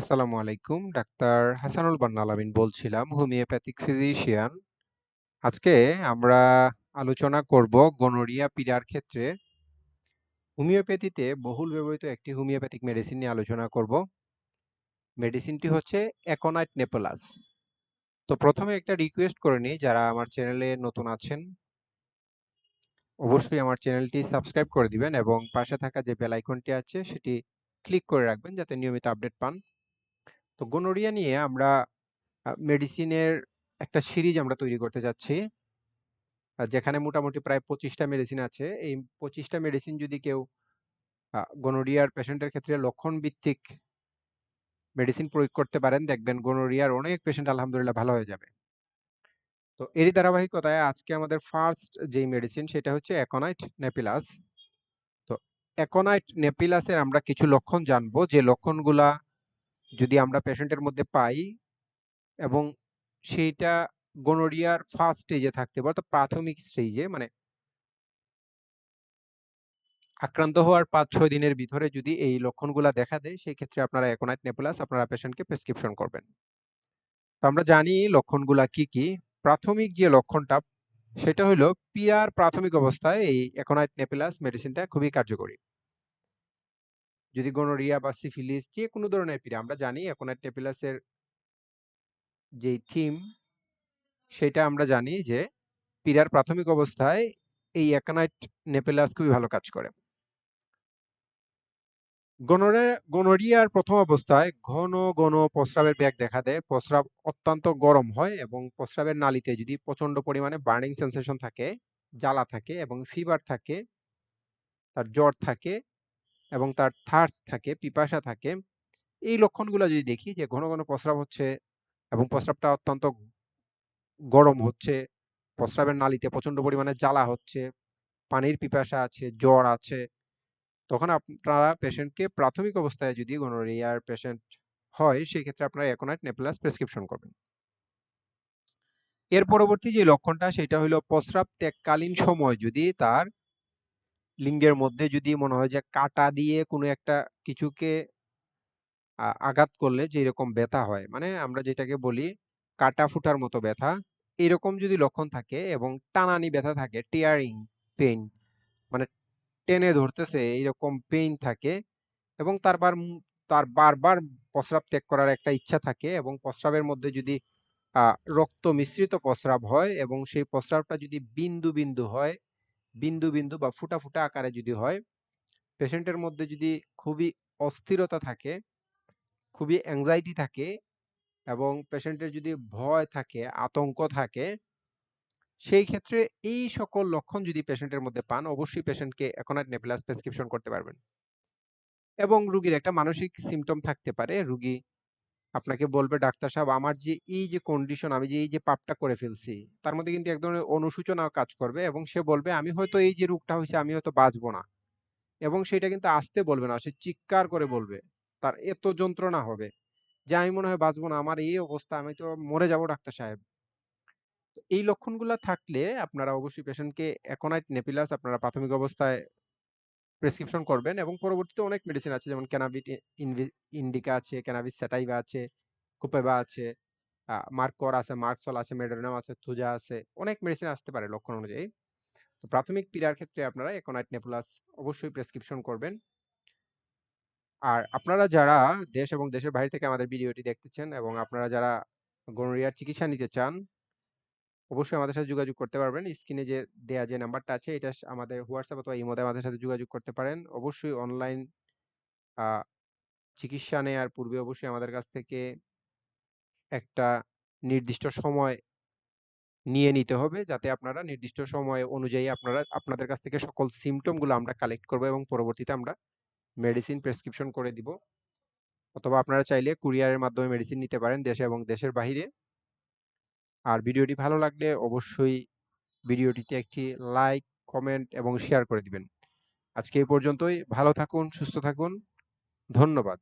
আসসালামু আলাইকুম। ডাক্তার হাসানুল বান্না আলামিন বলছিলাম, হোমিওপ্যাথিক ফিজিশিয়ান। আজকে আমরা আলোচনা করব গনোরিয়া পীড়ার ক্ষেত্রে হোমিওপ্যাথিতে বহুল ব্যবহৃত একটি হোমিওপ্যাথিক মেডিসিন নিয়ে আলোচনা করব। মেডিসিনটি হচ্ছে অ্যাকোনাইট নেপোলাস। তো প্রথমে একটা রিকোয়েস্ট করে নিই যারা আমার চ্যানেলে নতুন আছেন অবশ্যই আমার চ্যানেলটি সাবস্ক্রাইব করে দিবেন এবং পাশে থাকা যে বেল আইকনটি আছে সেটি ক্লিক করে রাখবেন যাতে নিয়মিত আপডেট পান। তো গোনোরিয়া নিয়ে আমরা মেডিসিনের একটা সিরিজ আমরা তৈরি করতে যাচ্ছি। যেখানে মোটামুটি প্রায় পঁচিশটা মেডিসিন আছে। এই পঁচিশটা মেডিসিন যদি কেউ গোনোরিয়ার পেশেন্টের ক্ষেত্রে লক্ষণ ভিত্তিক মেডিসিন প্রয়োগ করতে পারেন, দেখবেন গোনোরিয়ার অনেক পেশেন্ট আলহামদুলিল্লাহ ভালো হয়ে যাবে। তো এরই ধারাবাহিকতায় আজকে আমাদের ফার্স্ট যেই মেডিসিন সেটা হচ্ছে অ্যাকোনাইট নেপিলাস তো অ্যাকোনাইট নেপিলাসের আমরা কিছু লক্ষণ জানব। যে লক্ষণগুলা যদি আমরা পেশেন্টের মধ্যে পাই এবং সেইটা গোনোরিয়ার ফার্স্ট স্টেজে থাকতে পারে তো প্রাথমিক স্টেজে মানে আক্রান্ত হওয়ার পাঁচ ছয় দিনের ভিতরে যদি এই লক্ষণগুলা দেখা দেয় সেই ক্ষেত্রে আপনারা একোনাইট নেপুলাস আপনারা পেশেন্টকে প্রেসক্রিপশন করবেন। তো আমরা জানি লক্ষণগুলা কি কি। প্রাথমিক যে লক্ষণটা, সেটা হলো পিয়ার প্রাথমিক অবস্থায় এই একোনাইট নেপিলাস মেডিসিনটা খুবই কার্যকরী। যদি গনোরিয়া বা সিফিলিস যে কোনো ধরনের পিড়া, আমরা জানি একোনাইট নেপিলাসের যেই থিম সেটা আমরা জানি যে পিরার প্রাথমিক অবস্থায় এই অ্যাকানাইট নেপেলাস খুবই ভালো কাজ করে। গনোরিয়া গনোরিয়ার প্রথম অবস্থায় ঘন ঘন প্রস্রাবের ব্যাগ দেখা দেয়। প্রস্রাব অত্যন্ত গরম হয় এবং প্রস্রাবের নালিতে যদি প্রচণ্ড পরিমাণে বার্নিং সেন্সেশন থাকে, জ্বালা থাকে এবং ফিভার থাকে, তার জ্বর থাকে এবং তার থার্স থাকে, পিপাসা থাকে, এই লক্ষণগুলো যদি দেখি যে ঘন ঘন প্রস্রাব হচ্ছে এবং প্রস্রাবটা অত্যন্ত গরম হচ্ছে, প্রস্রাবের নালিতে প্রচণ্ড পরিমাণে জ্বালা হচ্ছে, পানির পিপাসা আছে, জ্বর আছে, তখন আপনারা পেশেন্টকে প্রাথমিক অবস্থায় যদি গনোরিয়ার পেশেন্ট হয় সেই ক্ষেত্রে আপনারা একোনাইট নেপ্লাস প্রেসক্রিপশন করবেন। এর পরবর্তী যে লক্ষণটা, সেটা হলো প্রস্রাব ত্যাগকালীন সময় যদি তার লিঙ্গের মধ্যে যদি মনে হয় যে কাটা দিয়ে কোনো একটা কিছুকে আঘাত করলে যে এরকম ব্যথা হয় মানে আমরা যেটাকে বলি কাটা ফুটার মতো ব্যথা, এরকম যদি লক্ষণ থাকে এবং টানানি ব্যথা থাকে টিয়ারিং পেইন মানে টেনে ধরতেছে এইরকম পেইন থাকে এবং তারপর তার বারবার প্রস্রাব ত্যাগ করার একটা ইচ্ছা থাকে এবং প্রস্রাবের মধ্যে যদি রক্ত মিশ্রিত প্রস্রাব হয় এবং সেই প্রস্রাবটা যদি বিন্দু বিন্দু হয় বিন্দু বিন্দু বা ফুটা ফুটা আকারে যদি হয়, পেশেন্টের মধ্যে যদি খুবই অস্থিরতা থাকে, খুবই অ্যাংজাইটি থাকে এবং পেশেন্টের যদি ভয় থাকে, আতঙ্ক থাকে, সেই ক্ষেত্রে এই সকল লক্ষণ যদি পেশেন্টের মধ্যে পান, অবশ্যই পেশেন্টকে একনাইট নেপিলাস প্রেসক্রিপশন করতে পারবেন। এবং রুগীর একটা মানসিক সিমটম থাকতে পারে, রুগী আপনাকে বলবে ডাক্তার সাহেব, আমার যে এই যে কন্ডিশন আমি যে এই যে পাপটা করে ফেলছি, তার মধ্যে কিন্তু এক ধরনের অনুসূচনা কাজ করবে এবং সে বলবে, আমি হয়তো এই যে রোগটা হয়েছে, আমি হয়তো বাঁচবো না এবং সেটা কিন্তু আসতে বলবে না, সে চিৎকার করে বলবে, তার এত যন্ত্রণা হবে যে আমি মনে হয় বাঁচবো না, আমার এই অবস্থা, আমি তো মরে যাব ডাক্তার সাহেব। এই লক্ষণগুলো থাকলে আপনারা অবশ্যই পেশেন্টকে অ্যাকোনাইট নেপিলাস, আপনারা প্রাথমিক অবস্থায় প্রেসক্রিপশন করবেন এবং পরবর্তীতে অনেক মেডিসিন আছে, যেমন ক্যানাবিট ইন্ডিকা আছে ক্যানাবিস স্যাটাইভা আছে কুপেবা আছে মার্কর আছে মার্কসল আছে মেডোনাম আছে থুজা আছে, অনেক মেডিসিন আসতে পারে লক্ষণ অনুযায়ী। তো প্রাথমিক পীড়ার ক্ষেত্রে আপনারা অ্যাকোনাইট নেপুলাস অবশ্যই প্রেসক্রিপশন করবেন। আর আপনারা যারা দেশ এবং দেশের বাইরে থেকে আমাদের ভিডিওটি দেখতেছেন এবং আপনারা যারা গনোরিয়ার চিকিৎসা নিতে চান অবশ্যই আমাদের সাথে যোগাযোগ করতে পারবেন। স্ক্রিনে যে দেয়া যে নাম্বারটা আছে, এটা আমাদের হোয়াটসঅ্যাপ অথবা ইমোতে আমাদের সাথে যোগাযোগ করতে পারেন। অবশ্যই অনলাইন চিকিৎসা নেওয়ার পূর্বে অবশ্যই আমাদের কাছ থেকে একটা নির্দিষ্ট সময় নিয়ে নিতে হবে, যাতে আপনারা নির্দিষ্ট সময় অনুযায়ী আপনারা, আপনাদের কাছ থেকে সকল সিমটমগুলো আমরা কালেক্ট করব এবং পরবর্তীতে আমরা মেডিসিন প্রেসক্রিপশন করে দিব। অথবা আপনারা চাইলে কুরিয়ারের মাধ্যমে মেডিসিন নিতে পারেন দেশে এবং দেশের বাহিরে। আর ভিডিওটি ভালো লাগলে অবশ্যই ভিডিওটিতে একটি লাইক, কমেন্ট এবং শেয়ার করে দিবেন। আজকে এই পর্যন্তই। ভালো থাকুন, সুস্থ থাকুন। ধন্যবাদ।